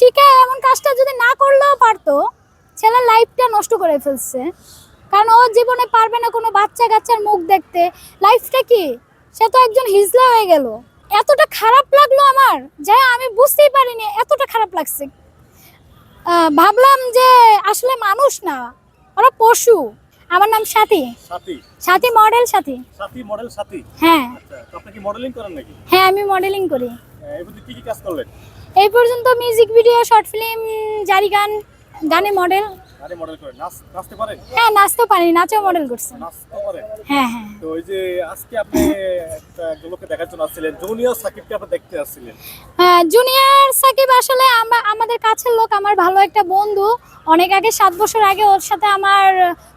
শিখে এমন কাজটা যদি না করলেও পারতো ছেলের লাইফটা নষ্ট করে ফেলছে। কারণ ও জীবনে পারবে না কোনো বাচ্চা কাচ্চার মুখ দেখতে। লাইফটা কি? সে তো একজন হিজলা হয়ে গেল। এতটা খারাপ লাগল আমার যে আমি বুঝতেই পারিনি এতটা খারাপ লাগছে। ভাবলাম যে আসলে মানুষ না ওরা পশু। আমার নাম সাথী। সাথী। সাথী মডেল সাথী। সাথী মডেল সাথী? হ্যাঁ। আচ্ছা আপনি কি মডেলিং করেন নাকি? হ্যাঁ আমি মডেলিং করি। এই মধ্যে কি কি কাজ করলেন? এই পর্যন্ত মিউজিক ভিডিও শর্ট ফিল্ম জারি গান গানে মডেল নাচ নাচতে পারেন? হ্যাঁ নাচতে পারি নাচেও মডেল করছে। নাচতে পারেন? হ্যাঁ হ্যাঁ। তো ওই যে আজকে আপনি একটা লোককে দেখার জন্য আসছিলেন জুনিয়র সাকিবকে আপনি দেখতে আসছিলেন। হ্যাঁ জুনিয়র সাকিব আসলে আমা- আমাদের কাছের লোক আমার ভালো একটা বন্ধু। অনেক আগে সাত বছর আগে ওর সাথে আমার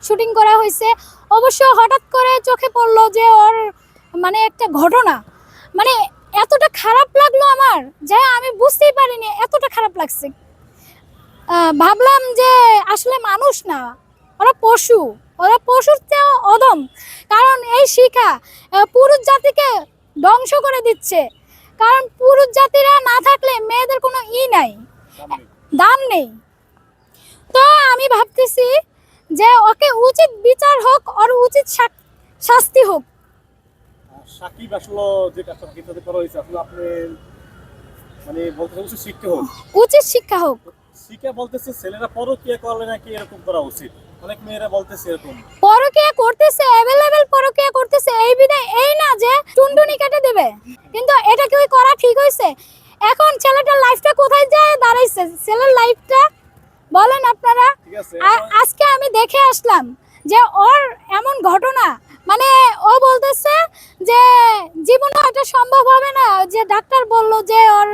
শুটিং করা হয়েছে। অবশ্য হঠাৎ করে চোখে পড়ল যে ওর মানে একটা ঘটনা। মানে এতটা খারাপ লাগল আমার, যে আমি বুঝতেই পারিনি এতটা খারাপ লাগছে। ভাবলাম যে আসলে মানুষ না, ওরা পশু, ওরা পশুর চেয়েও অদম কারণ এই শিখা পুরুষ জাতিকে ধ্বংস করে দিচ্ছে। কারণ পুরুষ জাতিরা না থাকলে মেয়েদের কোনো ই নাই, দাম নেই। তো আমি ভাবতেছি যে ওকে উচিত বিচার হোক, ওর উচিত শাস্তি হোক। সাকিব আসলে যে কাজটা সাকিব সাথে করা হয়েছে আসলে আপনি মানে বলতে চাচ্ছেন শিখতে হোক। উচিত শিক্ষা হোক। শিখে বলতেছে ছেলেরা পরকিয়া করলে নাকি এরকম করা উচিত? অনেক মেয়েরা বলতেছে এরকম। পরকিয়া করতেছে অ্যাভেলেবেল পরকিয়া করতেছে এই বিধায় এই না যে টুনটুনি কেটে দেবে। কিন্তু এটা কি করা ঠিক হয়েছে? এখন ছেলেটার লাইফটা কোথায় যায় দাঁড়াইছে? ছেলের লাইফটা বলেন আপনারা। আজকে আমি দেখে আসলাম যে ওর এমন ঘটনা যে জীবনে এটা সম্ভব হবে না। যে ডাক্তার বলল যে ওর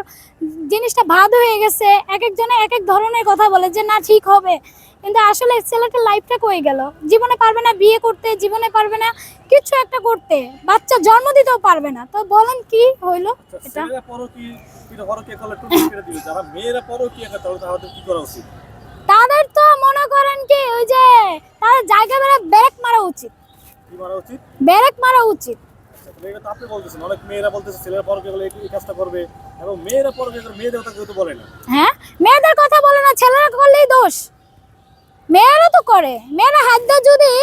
জিনিসটা ভাদ হয়ে গেছে এক একজনে এক এক ধরনের কথা বলে যে না ঠিক হবে। কিন্তু আসলে ছেলেটার লাইফটা কই গেল? জীবনে পারবে না বিয়ে করতে জীবনে পারবে না কিছু একটা করতে। বাচ্চা জন্ম দিতেও পারবে না। তো বলেন কি হইল আচ্ছা, এটা? তাদের তো মনে করেন কি ওই যে তাদের জায়গা বেড়ে ব্যারেক মারা উচিত। কি মারা উচিত? ব্যারেক মারা উচিত। আচ্ছা, তাহলে এটা তো আপনি বলতেছেন অনেক মেয়েরা বলতেছে ছেলেরা পরকিয়া করলে এই- কাজটা করবে এবং মেয়েরা পরকিয়া করে মেয়েদের কথা কেউ তো বলে না। হ্যাঁ? মেয়েদের কথা বলে না ছেলেরা করলেই দোষ। মেয়েরা তো করে। মেয়েরা হাত দিয়ে যদি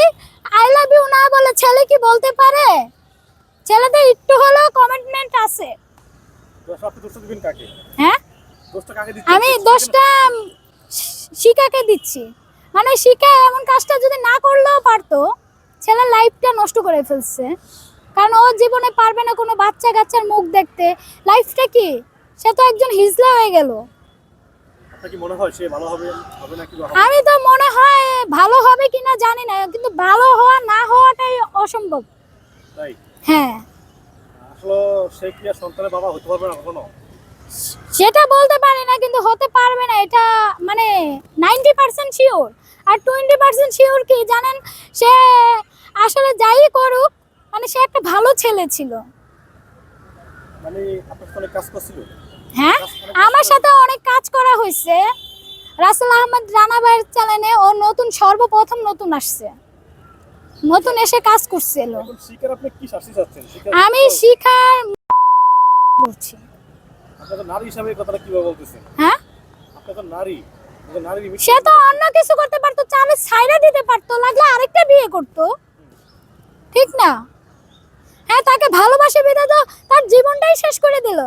আই লাভ ইউ না বলে ছেলে কি বলতে পারে? ছেলেদের একটু হলেও কমিটমেন্ট আছে। হ্যাঁ? আমি দোষটা শি- শিখাকে দিচ্ছি। মানে শিখা এমন কাজটা যদি না করলেও পারতো ছেলের লাইফটা নষ্ট করে ফেলছে। কারণ ও জীবনে পারবে না কোনো বাচ্চা কাচ্চার মুখ দেখতে। লাইফটা কি? সে তো একজন হিজলা হয়ে গেল। আমি তো মনে হয় ভালো হবে কিনা জানি না কিন্তু ভালো হওয়া না হওয়াটাই অসম্ভব। হ্যাঁ। সেটা বলতে পারি না কিন্তু হতে পারবে না এটা মানে নাইনটি পার্সেন্ট শিওর আর টোয়েন্টি পার্সেন্ট শিওর কি জানেন? সে আসলে যাই করুক মানে সে একটা ভালো ছেলে ছিল। মানে আপনার সাথে কাজ করছিল? হ্যাঁ? আমার সাথে অনেক কাজ করা হয়েছে। রাসেল আহমদ রানা ভাইয়ের চ্যানেলে ও নতুন সর্বপ্রথম নতুন আসছে। নতুন এসে কাজ করছিল। এখন আপনি কি শাস্তি চাচ্ছেন? আমি শিখার বলছি নারী হিসাবে কথাটা কীভাবে বলতেছেন? হ্যাঁ? নারী। সে তো অন্য কিছু করতে পারতো চালে ছাইরা দিতে পারতো লাগলে আরেকটা বিয়ে করতো। ঠিক না? তাকে ভালোবাসে বিধা তো তার জীবনটাই শেষ করে দিল।